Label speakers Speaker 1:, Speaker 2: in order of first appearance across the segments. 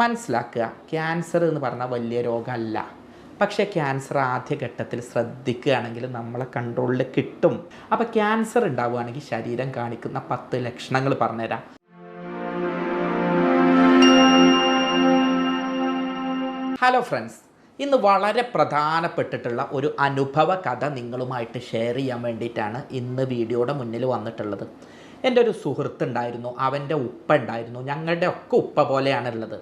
Speaker 1: മനസ്സിലാക്കുക. ക്യാൻസർ എന്ന് പറഞ്ഞാൽ വലിയ രോഗമല്ല. പക്ഷേ ക്യാൻസർ ആദ്യഘട്ടത്തിൽ ശ്രദ്ധിക്കുകയാണെങ്കിൽ നമ്മളെ കൺട്രോളിൽ കിട്ടും. അപ്പോൾ ക്യാൻസർ ഉണ്ടാവുകയാണെങ്കിൽ ശരീരം കാണിക്കുന്ന പത്ത് ലക്ഷണങ്ങൾ പറഞ്ഞുതരാം. ഹലോ ഫ്രണ്ട്സ് ഇന്ന് വളരെ പ്രധാനപ്പെട്ടിട്ടുള്ള ഒരു അനുഭവ കഥ നിങ്ങളുമായിട്ട് ഷെയർ ചെയ്യാൻ വേണ്ടിയിട്ടാണ് ഇന്ന് വീഡിയോയുടെ മുന്നിൽ വന്നിട്ടുള്ളത്. എന്റെ ഒരു സുഹൃത്തുണ്ടായിരുന്നു അവന്റെ ഉപ്പ ഉണ്ടായിരുന്നു. ഞങ്ങളുടെ ഒക്കെ ഉപ്പ പോലെയാണ് ഉള്ളത്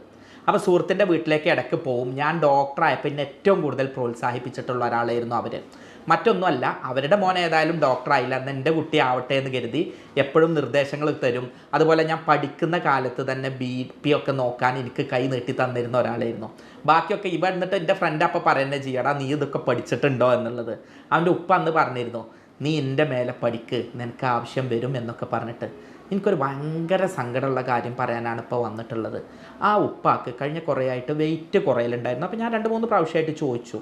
Speaker 1: അപ്പോൾ സുഹൃത്തിന്റെ വീട്ടിലേക്ക് ഇടയ്ക്ക് പോവും. ഞാൻ ഡോക്ടറായപ്പോൾ എന്നെ ഏറ്റവും കൂടുതൽ പ്രോത്സാഹിപ്പിച്ചിട്ടുള്ള ഒരാളായിരുന്നു അവർ മറ്റൊന്നുമല്ല അവരുടെ മോൻ ഏതായാലും ഡോക്ടറായില്ല. എന്ന് എന്റെ കുട്ടി ആവട്ടെ എന്ന് കരുതി എപ്പോഴും നിർദ്ദേശങ്ങൾ തരും. അതുപോലെ ഞാൻ പഠിക്കുന്ന കാലത്ത് തന്നെ ബി പി ഒക്കെ നോക്കാൻ എനിക്ക് കൈ നീട്ടി തന്നിരുന്ന ഒരാളായിരുന്നു. ബാക്കിയൊക്കെ ഇവ എന്നിട്ട് എന്റെ ഫ്രണ്ട് അപ്പോൾ പറയുന്നത് ചെയ്യടാ നീ ഇതൊക്കെ പഠിച്ചിട്ടുണ്ടോ? എന്നുള്ളത്. അവന്റെ ഉപ്പ അന്ന് പറഞ്ഞിരുന്നു നീ എന്റെ മേലെ പഠിക്ക് നിനക്ക് ആവശ്യം വരും എന്നൊക്കെ പറഞ്ഞിട്ട് എനിക്കൊരു ഭയങ്കര സങ്കടമുള്ള കാര്യം പറയാനാണ് ഇപ്പോൾ വന്നിട്ടുള്ളത്. ആ ഉപ്പാക്ക് കഴിഞ്ഞ കുറേ ആയിട്ട് വെയിറ്റ് കുറയലുണ്ടായിരുന്നു. അപ്പോൾ ഞാൻ രണ്ട് മൂന്ന് പ്രാവശ്യമായിട്ട് ചോദിച്ചു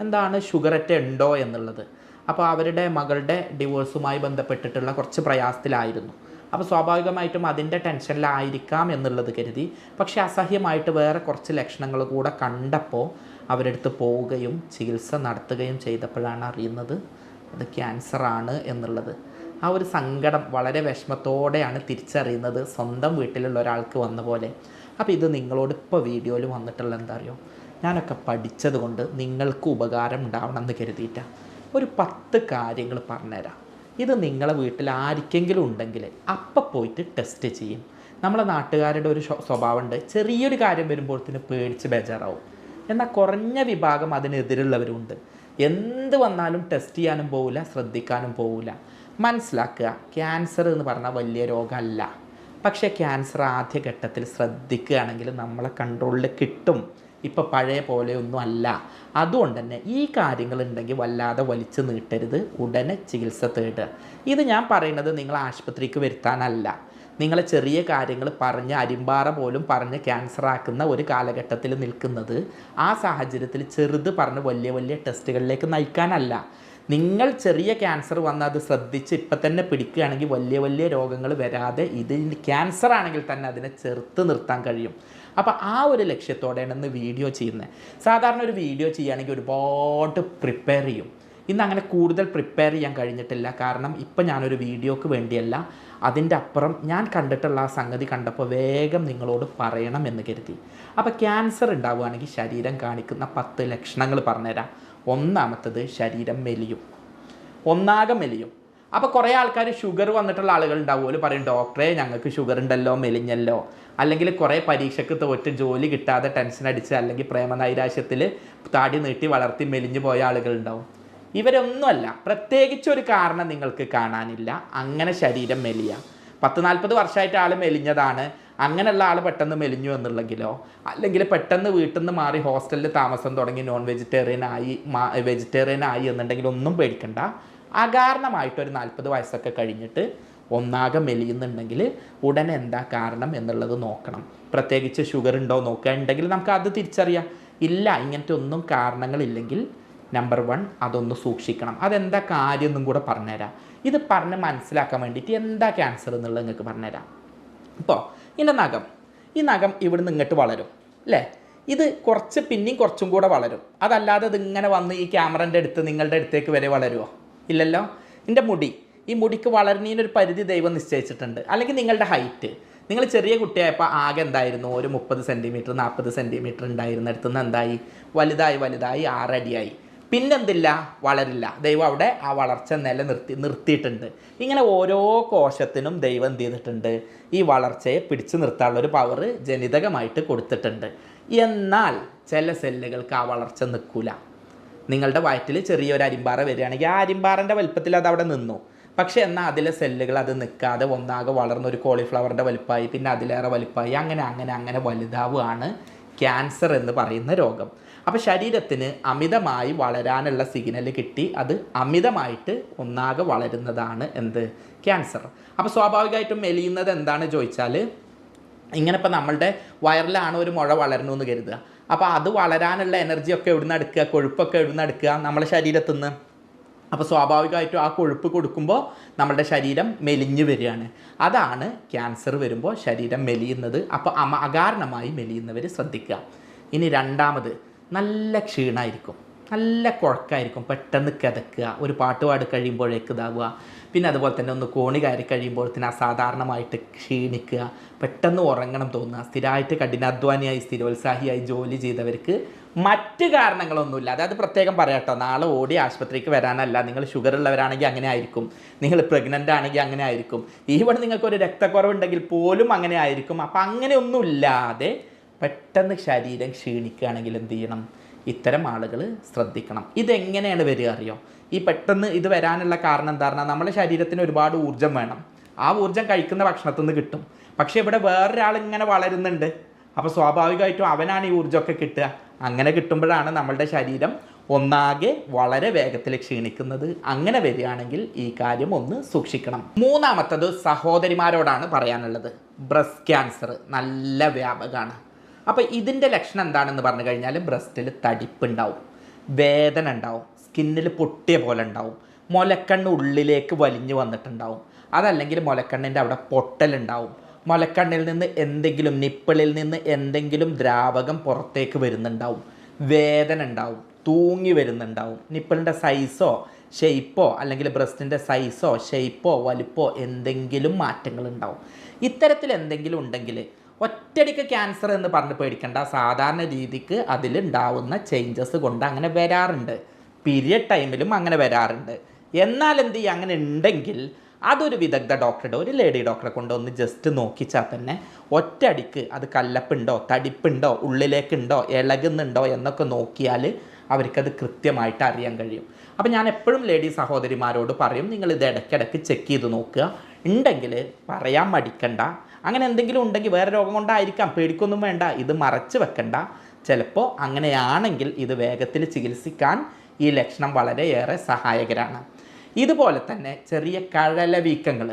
Speaker 1: എന്താണ് ഷുഗററ്റ ഉണ്ടോ എന്നുള്ളത്. അപ്പോൾ അവരുടെ മകളുടെ ഡിവോഴ്സുമായി ബന്ധപ്പെട്ടിട്ടുള്ള കുറച്ച് പ്രയാസത്തിലായിരുന്നു. അപ്പോൾ സ്വാഭാവികമായിട്ടും അതിന്റെ ടെൻഷനിലായിരിക്കാം എന്നുള്ളത് കരുതി. പക്ഷേ അസഹ്യമായിട്ട് വേറെ കുറച്ച് ലക്ഷണങ്ങൾ കൂടെ കണ്ടപ്പോൾ അവരെടുത്ത് പോവുകയും ചികിത്സ നടത്തുകയും ചെയ്തപ്പോഴാണ് അറിയുന്നത് അത് ക്യാൻസറാണ് എന്നുള്ളത്. ആ ഒരു സങ്കടം വളരെ വിഷമത്തോടെയാണ് തിരിച്ചറിയുന്നത് സ്വന്തം വീട്ടിലുള്ള ഒരാൾക്ക് വന്ന പോലെ. അപ്പോൾ ഇത് നിങ്ങളോട് ഇപ്പോൾ വീഡിയോയിൽ വന്നിട്ടുള്ള എന്താ അറിയോ? ഞാനൊക്കെ പഠിച്ചത് കൊണ്ട് നിങ്ങൾക്ക് ഉപകാരം ഉണ്ടാവണം എന്ന് കരുതിയിട്ടാണ് ഒരു പത്ത് കാര്യങ്ങൾ പറഞ്ഞുതരാം. ഇത് നിങ്ങളെ വീട്ടിൽ ആർക്കെങ്കിലും ഉണ്ടെങ്കിൽ അപ്പം പോയിട്ട് ടെസ്റ്റ് ചെയ്യും. നമ്മളെ നാട്ടുകാരുടെ ഒരു സ്വ- സ്വഭാവമുണ്ട്. ചെറിയൊരു കാര്യം വരുമ്പോഴത്തേന് പേടിച്ച് ബേജാറാവും. എന്നാൽ കുറഞ്ഞ വിഭാഗം അതിനെതിരുള്ളവരുണ്ട്. എന്ത് വന്നാലും ടെസ്റ്റ് ചെയ്യാനും പോവില്ല ശ്രദ്ധിക്കാനും പോവില്ല മനസ്സിലാക്കുക ക്യാൻസർ എന്ന് പറഞ്ഞാൽ വലിയ രോഗമല്ല. പക്ഷേ ക്യാൻസർ ആദ്യഘട്ടത്തിൽ ശ്രദ്ധിക്കുകയാണെങ്കിൽ നമ്മളെ കൺട്രോളിൽ കിട്ടും. ഇപ്പോൾ പഴയ പോലെയൊന്നും അല്ല. അതുകൊണ്ട് തന്നെ ഈ കാര്യങ്ങൾ ഉണ്ടെങ്കിൽ വല്ലാതെ വലിച്ചു നീട്ടരുത്. ഉടനെ ചികിത്സ തേടുക. ഇത് ഞാൻ പറയുന്നത് നിങ്ങൾ ആശുപത്രിക്ക് വരുത്താനല്ല. നിങ്ങളെ ചെറിയ കാര്യങ്ങൾ പറഞ്ഞ് അരിമ്പാറ പോലും പറഞ്ഞ് ക്യാൻസർ ആക്കുന്ന ഒരു കാലഘട്ടത്തിൽ നിൽക്കുന്നത് ആ സാഹചര്യത്തിൽ ചെറുത് പറഞ്ഞ് വലിയ വലിയ ടെസ്റ്റുകളിലേക്ക് നയിക്കാനല്ല. നിങ്ങൾ ചെറിയ ക്യാൻസർ വന്ന് അത് ശ്രദ്ധിച്ച് ഇപ്പം തന്നെ പിടിക്കുകയാണെങ്കിൽ വലിയ വലിയ രോഗങ്ങൾ വരാതെ ഇത് ക്യാൻസർ ആണെങ്കിൽ തന്നെ അതിനെ ചെറുത്ത് നിർത്താൻ കഴിയും. അപ്പോൾ ആ ഒരു ലക്ഷ്യത്തോടെയാണ് ഇന്ന് വീഡിയോ ചെയ്യുന്നത്. സാധാരണ ഒരു വീഡിയോ ചെയ്യുകയാണെങ്കിൽ ഒരുപാട് പ്രിപ്പയർ ചെയ്യും. ഇന്ന് അങ്ങനെ കൂടുതൽ പ്രിപ്പയർ ചെയ്യാൻ കഴിഞ്ഞിട്ടില്ല. കാരണം ഇപ്പം ഞാനൊരു വീഡിയോക്ക് വേണ്ടിയല്ല. അതിന്റെ അപ്പുറം ഞാൻ കണ്ടിട്ടുള്ള ആ സംഗതി കണ്ടപ്പോൾ വേഗം നിങ്ങളോട് പറയണം എന്ന് കരുതി. അപ്പോൾ ക്യാൻസർ ഉണ്ടാവുകയാണെങ്കിൽ ശരീരം കാണിക്കുന്ന പത്ത് ലക്ഷണങ്ങൾ പറഞ്ഞുതരാം. ഒന്നാമത്തത് ശരീരം മെലിയും. ഒന്നാകെ മെലിയും. അപ്പോൾ കുറേ ആൾക്കാർ ഷുഗർ വന്നിട്ടുള്ള ആളുകൾ ഉണ്ടാവുമല്ലോ പറയും ഡോക്ടറെ ഞങ്ങൾക്ക് ഷുഗർ ഉണ്ടല്ലോ മെലിഞ്ഞല്ലോ. അല്ലെങ്കിൽ കുറേ പരീക്ഷയ്ക്ക് തോറ്റ് ജോലി കിട്ടാതെ ടെൻഷൻ അടിച്ച് അല്ലെങ്കിൽ പ്രേമനൈരാശ്യത്തിൽ താടി നീട്ടി വളർത്തി മെലിഞ്ഞു പോയ ആളുകളുണ്ടാവും ഇവരൊന്നുമല്ല പ്രത്യേകിച്ച് ഒരു കാരണം നിങ്ങൾക്ക് കാണാനില്ല. അങ്ങനെ ശരീരം മെലിയ. പത്ത് നാൽപ്പത് വർഷമായിട്ട് ആൾ മെലിഞ്ഞതാണ്. അങ്ങനെയുള്ള ആൾ പെട്ടെന്ന് മെലിഞ്ഞു എന്നുള്ളെങ്കിലോ? അല്ലെങ്കിൽ പെട്ടെന്ന് വീട്ടിൽ നിന്ന് മാറി ഹോസ്റ്റലിൽ താമസം തുടങ്ങി നോൺ വെജിറ്റേറിയൻ ആയി വെജിറ്റേറിയൻ ആയി എന്നുണ്ടെങ്കിൽ ഒന്നും പേടിക്കണ്ട. അകാരണമായിട്ട് ഒരു നാൽപ്പത് വയസ്സൊക്കെ കഴിഞ്ഞിട്ട് ഒന്നാകെ മെലിയുന്നുണ്ടെങ്കിൽ ഉടനെ എന്താ കാരണം എന്നുള്ളത് നോക്കണം. പ്രത്യേകിച്ച് ഷുഗർ ഉണ്ടോ നോക്കുക ഉണ്ടെങ്കിൽ നമുക്ക് അത് തിരിച്ചറിയാം. ഇല്ല ഇങ്ങനത്തെ ഒന്നും കാരണങ്ങളില്ലെങ്കിൽ നമ്പർ വൺ അതൊന്ന് സൂക്ഷിക്കണം. അതെന്താ കാര്യം എന്നും കൂടെ പറഞ്ഞുതരാം. ഇത് പറഞ്ഞ് മനസ്സിലാക്കാൻ വേണ്ടിയിട്ട് എന്താ ക്യാൻസർ എന്നുള്ളത് നിങ്ങൾക്ക് പറഞ്ഞുതരാം. ഇപ്പോൾ ഇതിന്റെ നഖം. ഈ നഖം ഇവിടുന്ന് ഇങ്ങോട്ട് വളരും അല്ലേ? ഇത് കുറച്ച് പിന്നെയും കുറച്ചും കൂടെ വളരും. അതല്ലാതെ ഇത് ഇങ്ങനെ വന്ന് ഈ ക്യാമറന്റെ അടുത്ത് നിങ്ങളുടെ അടുത്തേക്ക് വരെ വളരുമോ ഇല്ലല്ലോ? എന്റെ മുടി. ഈ മുടിക്ക് വളരുന്നതിനൊരു പരിധി ദൈവം നിശ്ചയിച്ചിട്ടുണ്ട്. അല്ലെങ്കിൽ നിങ്ങളുടെ ഹൈറ്റ് നിങ്ങൾ ചെറിയ കുട്ടിയായപ്പോൾ ആകെ എന്തായിരുന്നു? ഒരു മുപ്പത് സെന്റിമീറ്റർ നാൽപ്പത് സെന്റിമീറ്റർ ഉണ്ടായിരുന്നിടത്തു എന്തായി? വലുതായി വലുതായി ആറടിയായി. പിന്നെന്തില്ല? വളരില്ല. ദൈവം അവിടെ ആ വളർച്ച നിലനിർത്തി നിർത്തിയിട്ടുണ്ട്. ഇങ്ങനെ ഓരോ കോശത്തിനും ദൈവം എന്ത് ചെയ്തിട്ടുണ്ട്? ഈ വളർച്ചയെ പിടിച്ചു നിർത്താനുള്ളൊരു പവർ ജനിതകമായിട്ട് കൊടുത്തിട്ടുണ്ട്. എന്നാൽ ചില സെല്ലുകൾക്ക് ആ വളർച്ച നിൽക്കില്ല നിങ്ങളുടെ വയറ്റിൽ ചെറിയൊരു അരിമ്പാറ വരികയാണെങ്കിൽ ആ അരിമ്പാറന്റെ വലുപ്പത്തിൽ അത് അവിടെ നിന്നു. പക്ഷേ എന്നാൽ അതിലെ സെല്ലുകൾ അത് നിൽക്കാതെ ഒന്നാകെ വളർന്ന ഒരു കോളിഫ്ലവറിന്റെ വലുപ്പമായി പിന്നെ അതിലേറെ വലുപ്പമായി അങ്ങനെ അങ്ങനെ അങ്ങനെ വലുതാവുകയാണ് ക്യാൻസർ എന്ന് പറയുന്ന രോഗം. അപ്പോൾ ശരീരത്തിന് അമിതമായി വളരാനുള്ള സിഗ്നൽ കിട്ടി. അത് അമിതമായിട്ട് ഒന്നാകെ വളരുന്നതാണ് എന്ത്? ക്യാൻസർ അപ്പോൾ സ്വാഭാവികമായിട്ടും മെലിയുന്നത് എന്താണ് ചോദിച്ചാൽ ഇങ്ങനെ ഇപ്പം നമ്മളുടെ വയറിലാണ് ഒരു മുഴ വളരണമെന്ന് കരുതുക. അപ്പോൾ അത് വളരാനുള്ള എനർജിയൊക്കെ നിന്ന് എടുക്കുക? കൊഴുപ്പൊക്കെ എവിടുന്ന് എടുക്കുക? നമ്മളെ ശരീരത്തിൽ നിന്ന് അപ്പോൾ സ്വാഭാവികമായിട്ടും ആ കൊഴുപ്പ് കൊടുക്കുമ്പോൾ നമ്മുടെ ശരീരം മെലിഞ്ഞു വരികയാണ്. അതാണ് ക്യാൻസർ വരുമ്പോൾ ശരീരം മെലിയുന്നത്. അപ്പോൾ അമ അകാരണമായി മെലിയുന്നവർ ശ്രദ്ധിക്കുക. ഇനി രണ്ടാമത് നല്ല ക്ഷീണമായിരിക്കും നല്ല കുഴക്കമായിരിക്കും പെട്ടെന്ന് കിതക്കുക ഒരു പാട്ട് പാടി കഴിയുമ്പോഴേക്ക് ഇതാവുക. പിന്നെ അതുപോലെ തന്നെ ഒന്ന് കോണി കയറി കഴിയുമ്പോഴത്തേന് അസാധാരണമായിട്ട് ക്ഷീണിക്കുക. പെട്ടെന്ന് ഉറങ്ങണം തോന്നുക. സ്ഥിരമായിട്ട് കഠിനാധ്വാനിയായി സ്ഥിരോത്സാഹിയായി ജോലി ചെയ്തവർക്ക് മറ്റ് കാരണങ്ങളൊന്നുമില്ല. അതായത് പ്രത്യേകം പറയാട്ടോ നാളെ ഓടി ആശുപത്രിക്ക് വരാനല്ല. നിങ്ങൾ ഷുഗർ ഉള്ളവരാണെങ്കിൽ അങ്ങനെ ആയിരിക്കും. നിങ്ങൾ പ്രഗ്നന്റ് ആണെങ്കിൽ അങ്ങനെ ആയിരിക്കും. ഈവൺ നിങ്ങൾക്കൊരു രക്തക്കുറവുണ്ടെങ്കിൽ പോലും അങ്ങനെ ആയിരിക്കും. അപ്പം അങ്ങനെയൊന്നുമില്ലാതെ പെട്ടെന്ന് ശരീരം ക്ഷീണിക്കുകയാണെങ്കിൽ എന്ത് ചെയ്യണം? ഇത്തരം ആളുകൾ ശ്രദ്ധിക്കണം. ഇതെങ്ങനെയാണ് വരിക അറിയോ? ഈ പെട്ടെന്ന് ഇത് വരാനുള്ള കാരണം എന്താ പറഞ്ഞാൽ നമ്മുടെ ശരീരത്തിന് ഒരുപാട് ഊർജം വേണം. ആ ഊർജം കഴിക്കുന്ന ഭക്ഷണത്തിൽ നിന്ന് കിട്ടും. പക്ഷേ ഇവിടെ വേറൊരാൾ ഇങ്ങനെ വളരുന്നുണ്ട്. അപ്പോൾ സ്വാഭാവികമായിട്ടും അവനാണ് ഈ ഊർജമൊക്കെ കിട്ടുക. അങ്ങനെ കിട്ടുമ്പോഴാണ് നമ്മളുടെ ശരീരം ഒന്നാകെ വളരെ വേഗത്തിൽ ക്ഷീണിക്കുന്നത്. അങ്ങനെ വരികയാണെങ്കിൽ ഈ കാര്യം ഒന്ന് സൂക്ഷിക്കണം. മൂന്നാമത്തത് സഹോദരിമാരോടാണ് പറയാനുള്ളത്. ബ്രസ്റ്റ് ക്യാൻസർ നല്ല വ്യാപകമാണ്. അപ്പോൾ ഇതിന്റെ ലക്ഷണം എന്താണെന്ന് പറഞ്ഞു കഴിഞ്ഞാൽ ബ്രസ്റ്റിൽ തടിപ്പുണ്ടാവും വേദന ഉണ്ടാവും സ്കിന്നിൽ പൊട്ടിയ പോലെ ഉണ്ടാവും മുലക്കണ്ണ് ഉള്ളിലേക്ക് വലിഞ്ഞു വന്നിട്ടുണ്ടാവും. അതല്ലെങ്കിൽ മുലക്കണ്ണിന്റെ അവിടെ പൊട്ടലുണ്ടാവും. മുലക്കണ്ണിൽ നിന്ന് എന്തെങ്കിലും നിപ്പിളിൽ നിന്ന് എന്തെങ്കിലും ദ്രാവകം പുറത്തേക്ക് വരുന്നുണ്ടാവും. വേദന ഉണ്ടാവും തൂങ്ങി വരുന്നുണ്ടാവും. നിപ്പിളിന്റെ സൈസോ ഷെയ്പ്പോ അല്ലെങ്കിൽ ബ്രസ്റ്റിന്റെ സൈസോ ഷെയ്പ്പോ വലിപ്പോ എന്തെങ്കിലും മാറ്റങ്ങൾ ഉണ്ടാവും ഇത്തരത്തിൽ എന്തെങ്കിലും ഉണ്ടെങ്കിൽ ഒറ്റയടിക്ക് ക്യാൻസർ എന്ന് പറഞ്ഞ് പേടിക്കേണ്ട. സാധാരണ രീതിക്ക് അതിലുണ്ടാവുന്ന ചേഞ്ചസ് കൊണ്ട് അങ്ങനെ വരാറുണ്ട്. പീരിയഡ് ടൈമിലും അങ്ങനെ വരാറുണ്ട്. എന്നാൽ എന്ത് ചെയ്യുക അങ്ങനെ ഉണ്ടെങ്കിൽ അതൊരു വിദഗ്ധ ഡോക്ടറുടെ ഒരു ലേഡി ഡോക്ടറെ കൊണ്ട് ഒന്ന് ജസ്റ്റ് നോക്കിച്ചാൽ തന്നെ ഒറ്റയടിക്ക് അത് കല്ലപ്പുണ്ടോ തടിപ്പുണ്ടോ ഉള്ളിലേക്കുണ്ടോ ഇളകുന്നുണ്ടോ എന്നൊക്കെ നോക്കിയാൽ അവർക്കത് കൃത്യമായിട്ട് അറിയാൻ കഴിയും. അപ്പോൾ ഞാൻ എപ്പോഴും ലേഡി സഹോദരിമാരോട് പറയും നിങ്ങൾ ഇത് ഇടയ്ക്കിടയ്ക്ക് ചെക്ക് ചെയ്ത് നോക്കുക. ഉണ്ടെങ്കിൽ പറയാൻ മടിക്കണ്ട. അങ്ങനെ എന്തെങ്കിലും ഉണ്ടെങ്കിൽ വേറെ രോഗം കൊണ്ടായിരിക്കാം. പേടിക്കൊന്നും വേണ്ട. ഇത് മറച്ചു വെക്കണ്ട. ചിലപ്പോൾ അങ്ങനെയാണെങ്കിൽ ഇത് വേഗത്തിൽ ചികിത്സിക്കാൻ ഈ ലക്ഷണം വളരെയേറെ സഹായകരാണ്. ഇതുപോലെ തന്നെ ചെറിയ കഴല വീക്കങ്ങൾ.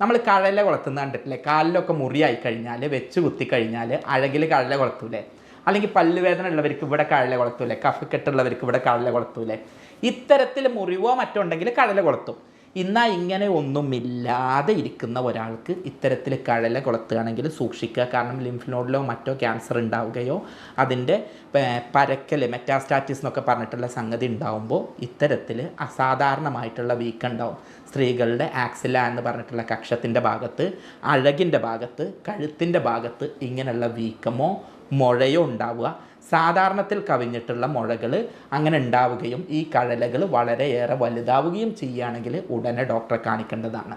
Speaker 1: നമ്മൾ കഴല കൊളത്തുന്ന കണ്ടിട്ടില്ലേ? കാലിലൊക്കെ മുറിയായി കഴിഞ്ഞാൽ വെച്ച് കുത്തി കഴിഞ്ഞാൽ അഴകിൽ കഴല കൊളത്തൂലേ അല്ലെങ്കിൽ പല്ലുവേദന ഉള്ളവർക്ക് ഇവിടെ കഴല കൊളത്തൂലേ കഫക്കെട്ടുള്ളവർക്ക് ഇവിടെ കഴല കൊളത്തൂലേ ഇത്തരത്തിൽ മുറിവോ മറ്റോ ഉണ്ടെങ്കിൽ കഴല കൊളത്തും ഇന്നാ ഇങ്ങനെ ഒന്നുമില്ലാതെ ഇരിക്കുന്ന ഒരാൾക്ക് ഇത്തരത്തിൽ കഴല കൊളത്തുകയാണെങ്കിൽ സൂക്ഷിക്കുക. കാരണം ലിംഫ് നോഡിലോ മറ്റോ ക്യാൻസർ ഉണ്ടാവുകയോ അതിന്റെ പരക്കൽ മെറ്റാസ്റ്റാറ്റിസ് എന്നൊക്കെ പറഞ്ഞിട്ടുള്ള സംഗതി ഉണ്ടാവുമ്പോൾ ഇത്തരത്തിൽ അസാധാരണമായിട്ടുള്ള വീക്ക് ഉണ്ടാവും. സ്ത്രീകളുടെ ആക്സില എന്ന് പറഞ്ഞിട്ടുള്ള കക്ഷത്തിന്റെ ഭാഗത്ത് അഴകിന്റെ ഭാഗത്ത് കഴുത്തിന്റെ ഭാഗത്ത് ഇങ്ങനെയുള്ള വീക്കമോ മുഴയോ ഉണ്ടാവുക. സാധാരണത്തിൽ കവിഞ്ഞിട്ടുള്ള മുഴകൾ അങ്ങനെ ഉണ്ടാവുകയും ഈ കഴലകൾ വളരെയേറെ വലുതാവുകയും ചെയ്യുകയാണെങ്കിൽ ഉടനെ ഡോക്ടറെ കാണിക്കേണ്ടതാണ്.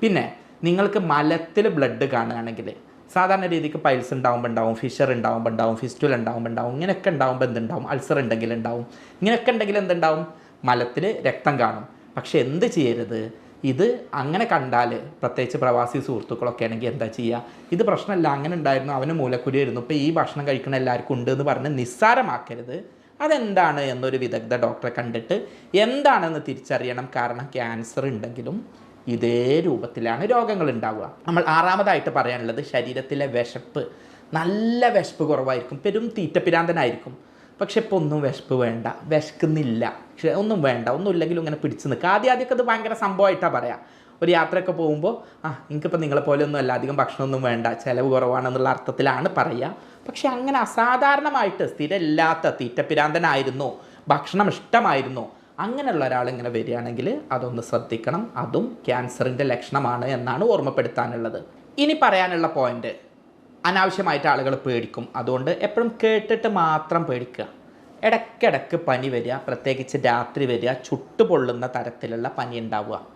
Speaker 1: പിന്നെ നിങ്ങൾക്ക് മലത്തിൽ ബ്ലഡ് കാണുകയാണെങ്കിൽ സാധാരണ രീതിക്ക് പൈൽസ് ഉണ്ടാവുമ്പോൾ ഉണ്ടാവും ഫിഷർ ഉണ്ടാവുമ്പോൾ ഉണ്ടാവും ഫിസ്റ്റുൽ ഉണ്ടാവുമ്പോൾ ഉണ്ടാവും ഇങ്ങനെയൊക്കെ ഉണ്ടാവുമ്പോൾ എന്തുണ്ടാവും? അൾസർ ഉണ്ടെങ്കിൽ ഉണ്ടാവും. ഇങ്ങനെയൊക്കെ ഉണ്ടെങ്കിൽ എന്തുണ്ടാവും? മലത്തിൽ രക്തം കാണും. പക്ഷേ എന്ത് ചെയ്യരുത്? ഇത് അങ്ങനെ കണ്ടാൽ പ്രത്യേകിച്ച് പ്രവാസി സുഹൃത്തുക്കളൊക്കെ ആണെങ്കിൽ എന്താ ചെയ്യുക ഇത് പ്രശ്നമല്ല അങ്ങനെ ഉണ്ടായിരുന്നു അവന് മൂലക്കുരിയായിരുന്നു. ഇപ്പോൾ ഈ ഭക്ഷണം കഴിക്കുന്ന എല്ലാവർക്കും ഉണ്ട് എന്ന് പറഞ്ഞ് നിസ്സാരമാക്കരുത്. അതെന്താണ് എന്നൊരു വിദഗ്ധ ഡോക്ടറെ കണ്ടിട്ട് എന്താണെന്ന് തിരിച്ചറിയണം. കാരണം ക്യാൻസർ ഉണ്ടെങ്കിലും ഇതേ രൂപത്തിലാണ് രോഗങ്ങൾ ഉണ്ടാവുക. നമ്മൾ ആറാമതായിട്ട് പറയാനുള്ളത് ശരീരത്തിലെ വിശപ്പ്. നല്ല വിശപ്പ് കുറവായിരിക്കും. പെരും തീറ്റപ്പിരാന്തനായിരിക്കും പക്ഷെ ഇപ്പോൾ ഒന്നും വിശപ്പ് വേണ്ട. വിശക്കുന്നില്ല. പക്ഷെ ഒന്നും വേണ്ട. ഒന്നും ഇല്ലെങ്കിലും ഇങ്ങനെ പിടിച്ച് നിൽക്കുക. ആദ്യം ആദ്യമൊക്കെ അത് ഭയങ്കര സംഭവമായിട്ടാണ് പറയാം. ഒരു യാത്രയൊക്കെ പോകുമ്പോൾ ആ എനിക്കിപ്പോൾ നിങ്ങളെ പോലെ ഒന്നും അല്ല. അധികം ഭക്ഷണമൊന്നും വേണ്ട. ചിലവ് കുറവാണെന്നുള്ള അർത്ഥത്തിലാണ് പറയുക. പക്ഷേ അങ്ങനെ അസാധാരണമായിട്ട് സ്ഥിരമില്ലാത്ത തീറ്റപ്പിരാന്തനായിരുന്നു. ഭക്ഷണം ഇഷ്ടമായിരുന്നു. അങ്ങനെയുള്ള ഒരാൾ ഇങ്ങനെ വരികയാണെങ്കിൽ അതൊന്ന് ശ്രദ്ധിക്കണം. അതും ക്യാൻസറിന്റെ ലക്ഷണമാണ് എന്നാണ് ഓർമ്മപ്പെടുത്താനുള്ളത്. ഇനി പറയാനുള്ള പോയിന്റ് അനാവശ്യമായിട്ട് ആളുകൾ പേടിക്കും. അതുകൊണ്ട് എപ്പോഴും കേട്ടിട്ട് മാത്രം പേടിക്കുക. ഇടയ്ക്കിടയ്ക്ക് പനി വരിക പ്രത്യേകിച്ച് രാത്രി വരിക ചുട്ടുപൊള്ളുന്ന തരത്തിലുള്ള പനി ഉണ്ടാവുക.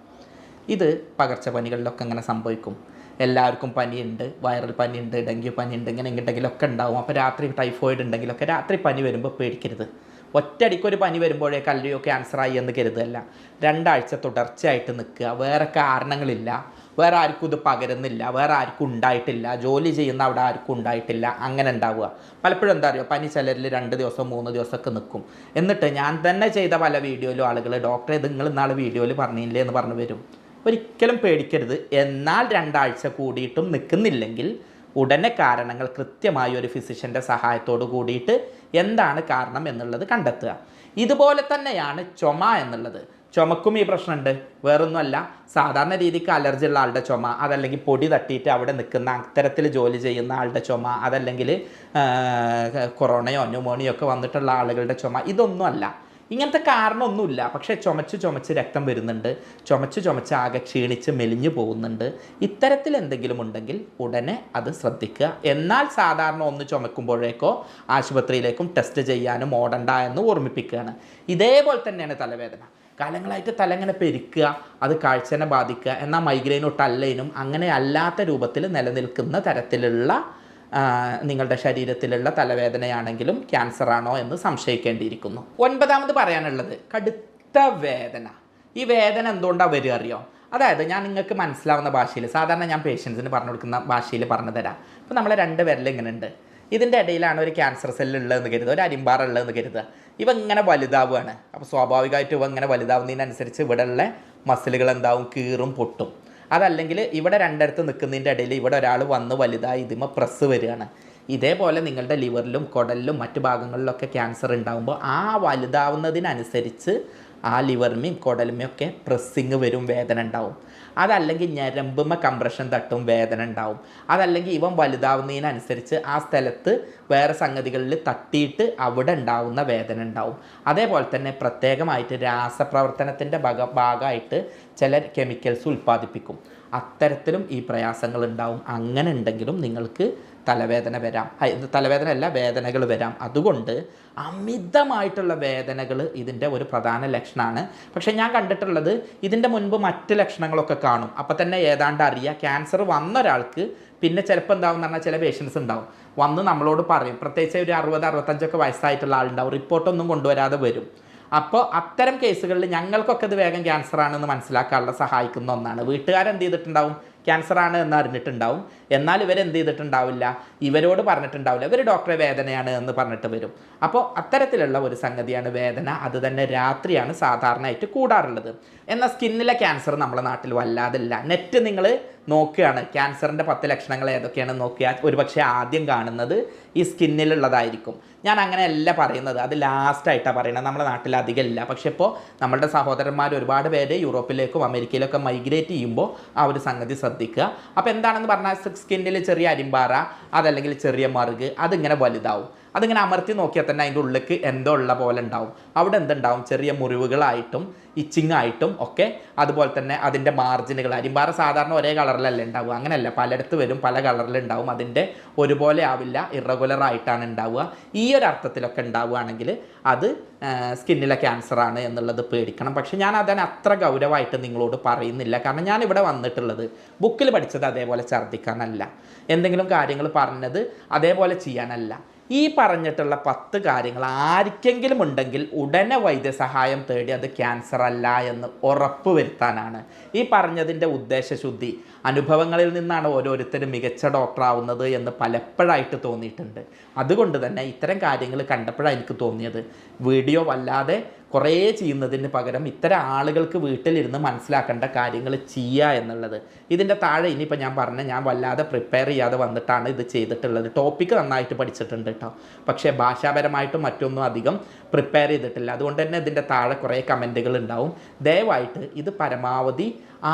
Speaker 1: ഇത് പകർച്ചപ്പനികളിലൊക്കെ ഇങ്ങനെ സംഭവിക്കും. എല്ലാവർക്കും പനിയുണ്ട് വൈറൽ പനിയുണ്ട് ഡെങ്കി പനിയുണ്ട് ഇങ്ങനെ എങ്ങോട്ടെങ്കിലൊക്കെ ഉണ്ടാവും. അപ്പോൾ രാത്രി ടൈഫോയിഡ് ഉണ്ടെങ്കിലൊക്കെ രാത്രി പനി വരുമ്പോൾ പേടിക്കരുത്. ഒറ്റയടിക്ക് ഒരു പനി വരുമ്പോഴേ കല്ലയോ ക്യാൻസറായി എന്ന് കരുതല്ല. രണ്ടാഴ്ച തുടർച്ചയായിട്ട് നിൽക്കുക. വേറെ കാരണങ്ങളില്ല. വേറെ ആർക്കും ഇത് പകരുന്നില്ല വേറെ ആർക്കും ഉണ്ടായിട്ടില്ല ജോലി ചെയ്യുന്ന അവിടെ ആർക്കും ഉണ്ടായിട്ടില്ല അങ്ങനെ ഉണ്ടാവുക. പലപ്പോഴും എന്താ പറയുക പനി ചിലരിൽ രണ്ട് ദിവസം മൂന്ന് ദിവസമൊക്കെ നിൽക്കും. എന്നിട്ട് ഞാൻ തന്നെ ചെയ്ത പല വീഡിയോയിലും ആളുകൾ ഡോക്ടറെ ഇത് നിങ്ങൾ ഇന്നാൾ വീഡിയോയിൽ പറഞ്ഞില്ലേ? എന്ന് പറഞ്ഞു വരും. ഒരിക്കലും പേടിക്കരുത്. എന്നാൽ രണ്ടാഴ്ച കൂടിയിട്ടും നിൽക്കുന്നില്ലെങ്കിൽ ഉടനെ കാരണങ്ങൾ കൃത്യമായി ഒരു ഫിസിഷ്യന്റെ സഹായത്തോട് കൂടിയിട്ട് എന്താണ് കാരണം എന്നുള്ളത് കണ്ടെത്തുക. ഇതുപോലെ തന്നെയാണ് ചുമ എന്നുള്ളത്. ചുമക്കും ഈ പ്രശ്നമുണ്ട്. വേറൊന്നുമല്ല സാധാരണ രീതിക്ക് അലർജി ഉള്ള ആളുടെ ചുമ അതല്ലെങ്കിൽ പൊടി തട്ടിയിട്ട് അവിടെ നിൽക്കുന്ന അത്തരത്തിൽ ജോലി ചെയ്യുന്ന ആളുടെ ചുമ അതല്ലെങ്കിൽ കൊറോണയോ ന്യൂമോണിയോ ഒക്കെ വന്നിട്ടുള്ള ആളുകളുടെ ചുമ ഇതൊന്നുമല്ല. ഇങ്ങനത്തെ കാരണമൊന്നുമില്ല. പക്ഷേ ചുമച്ച് ചുമച്ച് രക്തം വരുന്നുണ്ട്. ചുമച്ച് ചുമച്ച് ആകെ ക്ഷീണിച്ച് മെലിഞ്ഞു പോകുന്നുണ്ട്. ഇത്തരത്തിൽ എന്തെങ്കിലും ഉണ്ടെങ്കിൽ ഉടനെ അത് ശ്രദ്ധിക്കുക. എന്നാൽ സാധാരണ ഒന്ന് ചുമക്കുമ്പോഴേക്കോ ആശുപത്രിയിലേക്കും ടെസ്റ്റ് ചെയ്യാനും ഓടണ്ട എന്ന് ഓർമ്മിപ്പിക്കുകയാണ്. ഇതേപോലെ തന്നെയാണ് തലവേദന. കാലങ്ങളായിട്ട് തല ഇങ്ങനെ പെരുക്കുക അത് കാഴ്ചനെ ബാധിക്കുക എന്നാൽ മൈഗ്രെയിനും ടല്ലൈനും അങ്ങനെ അല്ലാത്ത രൂപത്തിൽ നിലനിൽക്കുന്ന തരത്തിലുള്ള നിങ്ങളുടെ ശരീരത്തിലുള്ള തലവേദനയാണെങ്കിലും ക്യാൻസർ ആണോ എന്ന് സംശയിക്കേണ്ടിയിരിക്കുന്നു. ഒൻപതാമത് പറയാനുള്ളത് കടുത്ത വേദന. ഈ വേദന എന്തുകൊണ്ടാണ് വരിക അറിയോ? അതായത് ഞാൻ നിങ്ങൾക്ക് മനസ്സിലാവുന്ന ഭാഷയിൽ സാധാരണ ഞാൻ പേഷ്യൻസിന് പറഞ്ഞു കൊടുക്കുന്ന ഭാഷയിൽ പറഞ്ഞു തരാം. അപ്പോൾ നമ്മളെ രണ്ട് വിരൽ ഇങ്ങനെ ഉണ്ട് ഇതിന്റെ ഇടയിലാണ് ഒരു ക്യാൻസർ സെല്ല് ഉള്ളതെന്ന് കരുതുക ഒരു അരിമ്പാറ ഉള്ളതെന്ന് കരുതുക. ഇവ ഇങ്ങനെ വലുതാവുകയാണ് അപ്പോൾ സ്വാഭാവികമായിട്ടും ഇവ ഇങ്ങനെ വലുതാവുന്നതിനനുസരിച്ച് ഇവിടെയുള്ള മസിലുകൾ എന്താവും? കീറും പൊട്ടും. അതല്ലെങ്കിൽ ഇവിടെ രണ്ടിടത്ത് നിൽക്കുന്നതിന്റെ ഇടയിൽ ഇവിടെ ഒരാൾ വന്ന് വലുതായി ഇതിമ പ്രസ് വരികയാണ്. ഇതേപോലെ നിങ്ങളുടെ ലിവറിലും കുടലിലും മറ്റു ഭാഗങ്ങളിലൊക്കെ ക്യാൻസർ ഉണ്ടാകുമ്പോൾ ആ വലുതാവുന്നതിനനുസരിച്ച് ആ ലിവറിമേയും കുടലുമേ ഒക്കെ പ്രസ്സിങ് വരും വേദന ഉണ്ടാവും. അതല്ലെങ്കിൽ ഞരമ്പുമ കംപ്രഷൻ തട്ടും വേദന ഉണ്ടാവും. അതല്ലെങ്കിൽ ഇവൻ വലുതാവുന്നതിനനുസരിച്ച് ആ സ്ഥലത്ത് വേറെ സംഗതികളിൽ തട്ടിയിട്ട് അവിടെ ഉണ്ടാവുന്ന വേദന ഉണ്ടാവും. അതേപോലെ തന്നെ പ്രത്യേകമായിട്ട് രാസപ്രവർത്തനത്തിന്റെ ഭാഗ ഭാഗമായിട്ട് ചില കെമിക്കൽസ് ഉൽപ്പാദിപ്പിക്കും. അത്തരത്തിലും ഈ പ്രയാസങ്ങൾ ഉണ്ടാവും. അങ്ങനെ ഉണ്ടെങ്കിലും നിങ്ങൾക്ക് തലവേദന വരാം. തലവേദന അല്ല വേദനകൾ വരാം. അതുകൊണ്ട് അമിതമായിട്ടുള്ള വേദനകൾ ഇതിന്റെ ഒരു പ്രധാന ലക്ഷണമാണ് പക്ഷേ ഞാൻ കണ്ടിട്ടുള്ളത് ഇതിന്റെ മുൻപ് മറ്റ് ലക്ഷണങ്ങളൊക്കെ കാണും. അപ്പം തന്നെ ഏതാണ്ട് അറിയാം ക്യാൻസർ വന്ന ഒരാൾക്ക് പിന്നെ ചിലപ്പോൾ എന്താവും എന്ന് പറഞ്ഞാൽ ചില പേഷ്യൻസ് ഉണ്ടാവും. വന്ന് നമ്മളോട് പറയും പ്രത്യേകിച്ച് ഒരു അറുപത് അറുപത്തഞ്ചൊക്കെ വയസ്സായിട്ടുള്ള ആളുണ്ടാവും റിപ്പോർട്ടൊന്നും കൊണ്ടുവരാതെ വരും. അപ്പോൾ അത്തരം കേസുകളിൽ ഞങ്ങൾക്കൊക്കെ ഇത് വേഗം ക്യാൻസർ ആണെന്ന് മനസ്സിലാക്കാനുള്ള സഹായിക്കുന്ന ഒന്നാണ്. വീട്ടുകാരെന്ത് ചെയ്തിട്ടുണ്ടാവും? ക്യാൻസർ ആണ് എന്ന് അറിഞ്ഞിട്ടുണ്ടാവും. എന്നാൽ ഇവരെന്ത് ചെയ്തിട്ടുണ്ടാവില്ല? ഇവരോട് പറഞ്ഞിട്ടുണ്ടാവില്ല. ഇവർ ഡോക്ടറെ വേദനയാണ് എന്ന് പറഞ്ഞിട്ട് വരും. അപ്പോൾ അത്തരത്തിലുള്ള ഒരു സംഗതിയാണ് വേദന. അത് തന്നെ രാത്രിയാണ് സാധാരണയായിട്ട് കൂടാറുള്ളത്. എന്നാൽ സ്കിന്നിലെ ക്യാൻസർ നമ്മുടെ നാട്ടിൽ വല്ലാതില്ല. നെറ്റ് നിങ്ങൾ നോക്കുകയാണ്. ക്യാൻസറിന്റെ പത്ത് ലക്ഷണങ്ങൾ ഏതൊക്കെയാണെന്ന് നോക്കിയാൽ ഒരുപക്ഷെ ആദ്യം കാണുന്നത് ഈ സ്കിന്നിലുള്ളതായിരിക്കും. ഞാൻ അങ്ങനെയല്ല പറയുന്നത്. അത് ലാസ്റ്റായിട്ടാണ് പറയുന്നത്. നമ്മുടെ നാട്ടിൽ അധികം ഇല്ല. പക്ഷെ ഇപ്പോൾ നമ്മളുടെ സഹോദരന്മാർ ഒരുപാട് പേര് യൂറോപ്പിലേക്കും അമേരിക്കയിലൊക്കെ മൈഗ്രേറ്റ് ചെയ്യുമ്പോൾ ആ ഒരു സംഗതി ശ്രദ്ധിക്കുക. അപ്പോൾ എന്താണെന്ന് പറഞ്ഞാൽ സ്കിന്നിൽ ചെറിയ അരിമ്പാറ അതല്ലെങ്കിൽ ചെറിയ മറുക് അതിങ്ങനെ വലുതാവും. അതിങ്ങനെ അമർത്തി നോക്കിയാൽ തന്നെ അതിന്റെ ഉള്ളിലേക്ക് എന്തോ ഉള്ള പോലെ ഉണ്ടാവും. അവിടെ എന്തുണ്ടാവും? ചെറിയ മുറിവുകളായിട്ടും ഇച്ചിങ് ആയിട്ടും ഒക്കെ അതുപോലെ തന്നെ അതിന്റെ മാർജിനുകൾ അരിമ്പാറ സാധാരണ ഒരേ കളറിലല്ല ഉണ്ടാവുക? അങ്ങനെയല്ല. പലയിടത്ത് വരും പല കളറിലുണ്ടാവും. അതിന്റെ ഒരുപോലെ ആവില്ല ഇറഗുലർ ആയിട്ടാണ് ഉണ്ടാവുക. ഈ ഒരു അർത്ഥത്തിലൊക്കെ ഉണ്ടാവുകയാണെങ്കിൽ അത് സ്കിന്നിലെ ക്യാൻസർ ആണ് എന്നുള്ളത് പേടിക്കണം. പക്ഷേ ഞാൻ അതിന് അത്ര ഗൗരവമായിട്ട് നിങ്ങളോട് പറയുന്നില്ല. കാരണം ഞാൻ ഇവിടെ വന്നിട്ടുള്ളത് ബുക്കിൽ പഠിച്ചത് അതേപോലെ ഛർദ്ദിക്കാനല്ല. എന്തെങ്കിലും കാര്യങ്ങൾ പറഞ്ഞത് അതേപോലെ ചെയ്യാനല്ല. ഈ പറഞ്ഞിട്ടുള്ള പത്ത് കാര്യങ്ങൾ ആർക്കെങ്കിലും ഉണ്ടെങ്കിൽ ഉടനെ വൈദ്യസഹായം തേടി അത് ക്യാൻസർ അല്ല എന്ന് ഉറപ്പ് വരുത്താനാണ്. ഈ പറഞ്ഞതിന്റെ ഉദ്ദേശശുദ്ധി അനുഭവങ്ങളിൽ നിന്നാണ് ഓരോരുത്തരും മികച്ച ഡോക്ടറാവുന്നത് എന്ന് പലപ്പോഴായിട്ട് തോന്നിയിട്ടുണ്ട്. അതുകൊണ്ട് തന്നെ ഇത്തരം കാര്യങ്ങൾ കണ്ടപ്പോഴാണ് എനിക്ക് തോന്നിയത്. വീഡിയോ വല്ലാതെ കുറേ ചെയ്യുന്നതിന് പകരം ഇത്തരം ആളുകൾക്ക് വീട്ടിലിരുന്ന് മനസ്സിലാക്കേണ്ട കാര്യങ്ങൾ ചെയ്യുക എന്നുള്ളത്. ഇതിന്റെ താഴെ ഇനിയിപ്പോൾ ഞാൻ പറഞ്ഞ ഞാൻ വല്ലാതെ പ്രിപ്പയർ ചെയ്യാതെ വന്നിട്ടാണ് ഇത് ചെയ്തിട്ടുള്ളത്. ടോപ്പിക്ക് നന്നായിട്ട് പഠിച്ചിട്ടുണ്ട് കേട്ടോ പക്ഷേ ഭാഷാപരമായിട്ടും മറ്റൊന്നും അധികം പ്രിപ്പയർ ചെയ്തിട്ടില്ല. അതുകൊണ്ട് തന്നെ ഇതിന്റെ താഴെ കുറേ കമന്റുകൾ ഉണ്ടാവും. ദയവായിട്ട് ഇത് പരമാവധി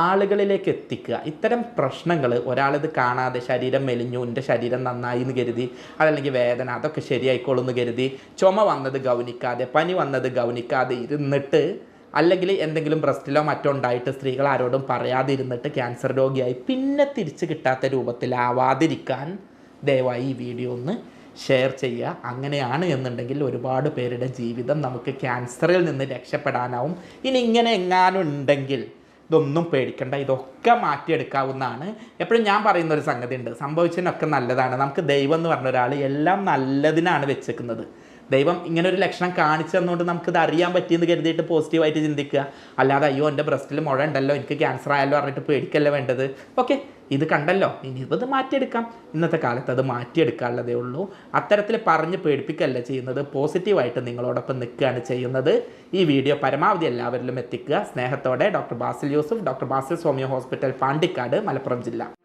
Speaker 1: ആളുകളിലേക്ക് എത്തിക്കുക. ഇത്തരം പ്രശ്നങ്ങൾ ഒരാളിത് കാണാതെ ശരീരം മെലിഞ്ഞു എന്റെ ശരീരം നന്നായി എന്ന് കരുതി അതല്ലെങ്കിൽ വേദന അതൊക്കെ ശരിയായിക്കോളും എന്ന് കരുതി ചുമ വന്നത് ഗൗനിക്കാതെ പനി വന്നത് ഗൗനിക്കാതെ ഇരുന്നിട്ട് അല്ലെങ്കിൽ എന്തെങ്കിലും ബ്രസ്റ്റിലോ മറ്റോ ഉണ്ടായിട്ട് സ്ത്രീകൾ ആരോടും പറയാതെ ഇരുന്നിട്ട് ക്യാൻസർ രോഗിയായി പിന്നെ തിരിച്ച് കിട്ടാത്ത രൂപത്തിലാവാതിരിക്കാൻ ദയവായി ഈ വീഡിയോ ഒന്ന് ഷെയർ ചെയ്യുക. അങ്ങനെയാണ് എന്നുണ്ടെങ്കിൽ ഒരുപാട് പേരുടെ ജീവിതം നമുക്ക് ക്യാൻസറിൽ നിന്ന് രക്ഷപ്പെടാനാവും. ഇനി ഇങ്ങനെ എങ്ങാനും ഉണ്ടെങ്കിൽ ഇതൊന്നും പേടിക്കണ്ട. ഇതൊക്കെ മാറ്റിയെടുക്കാവുന്നതാണ്. എപ്പോഴും ഞാൻ പറയുന്ന ഒരു സംഗതി ഉണ്ട് സംഭവിച്ചതിനൊക്കെ നല്ലതാണ്. നമുക്ക് ദൈവം എന്ന് പറഞ്ഞ ഒരാൾ എല്ലാം നല്ലതിനാണ് വെച്ചേക്കുന്നത്. ദൈവം ഇങ്ങനെ ഒരു ലക്ഷണം കാണിച്ചു തന്നുകൊണ്ട് നമുക്കിത് അറിയാൻ പറ്റിയെന്ന് കരുതിയിട്ട് പോസിറ്റീവായിട്ട് ചിന്തിക്കുക. അല്ലാതെ അയ്യോ എന്റെ ബ്രസ്റ്റിൽ മുഴ ഉണ്ടല്ലോ എനിക്ക് ക്യാൻസർ ആയല്ലോ പറഞ്ഞിട്ട് പേടിക്കല്ല വേണ്ടത്? ഓക്കെ ഇത് കണ്ടല്ലോ. ഇനി ഇത് മാറ്റിയെടുക്കാം. ഇന്നത്തെ കാലത്ത് അത് മാറ്റിയെടുക്കാനുള്ളതേ ഉള്ളൂ. അത്തരത്തിൽ പറഞ്ഞ് പേടിപ്പിക്കല്ല ചെയ്യുന്നത്? പോസിറ്റീവായിട്ട് നിങ്ങളോടൊപ്പം നിൽക്കുകയാണ് ചെയ്യുന്നത്. ഈ വീഡിയോ പരമാവധി എല്ലാവരിലും എത്തിക്കുക. സ്നേഹത്തോടെ ഡോക്ടർ ബാസിൽ യൂസുഫ് ഡോക്ടർ ബാസിൽ സോമിയോ ഹോസ്പിറ്റൽ പാണ്ടിക്കാട് മലപ്പുറം ജില്ല.